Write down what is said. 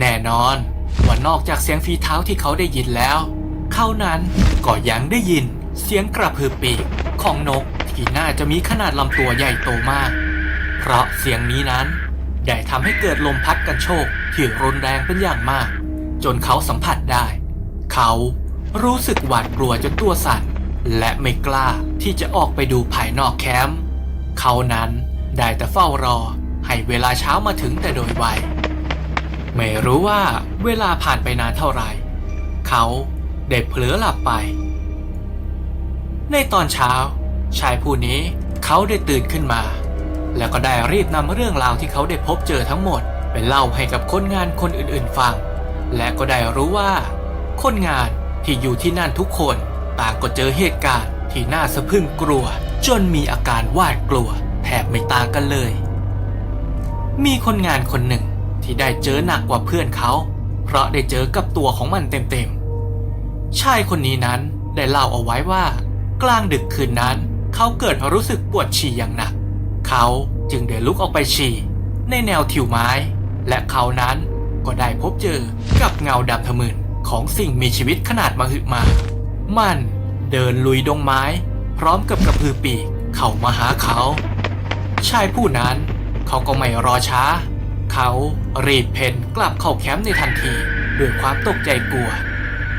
แน่นอนว่านอกจากเสียงฝีเท้าที่เขาได้ยินแล้ว เขานั้นก็ยังได้ยินเสียงกระพือปีกของนกที่น่าจะมีขนาดลำตัวใหญ่โตมาก เพราะเสียงนี้นั้นได้ทำให้เกิดลมพัดกันโชกที่รุนแรงเป็นอย่างมาก จนเขาสัมผัสได้ เขารู้สึกหวาดกลัวจนตัวสั่น และไม่กล้าที่จะออกไปดูภายนอกแคมป์เขานั้นได้แต่เฝ้ารอให้เวลาเช้ามาถึงแต่โดยไว ไม่รู้ว่าเวลาผ่านไปนานเท่าไหร่ เขาได้เผลอหลับไป ในตอนเช้า ชายผู้นี้เขาได้ตื่นขึ้นมา แล้วก็ได้รีบนำเรื่องราวที่เขาได้พบเจอทั้งหมดไปเล่าให้กับคนงานคนอื่นๆฟัง และก็ได้รู้ว่า คนงานที่อยู่ที่นั่นทุกคนต่างก็เจอเหตุการณ์ที่น่าสะพรึงกลัว จนมีอาการหวาดกลัวแทบไม่ต่างกันเลย มีคนงานคนหนึ่ง ที่ได้เจอหนักกว่าเพื่อนเขา เพราะได้เจอกับตัวของมันเต็มๆ ชายคนนี้นั้นได้เล่าเอาไว้ว่า กลางดึกคืนนั้น เขาเกิดรู้สึกปวดฉี่อย่างหนัก เขาจึงได้ลุกออกไปฉี่ ในแนวทิวไม้ และเขานั้นก็ได้พบเจอกับเงาดำทะมึนของสิ่งมีชีวิตขนาดมหึมา มันเดินลุยดงไม้ พร้อมกับกระพือปีกเข้ามาหาเขา ชายผู้นั้นเขาก็ไม่รอช้า เขารีบเพนกลับเข้าแคมป์ในทันทีด้วยความตกใจกลัว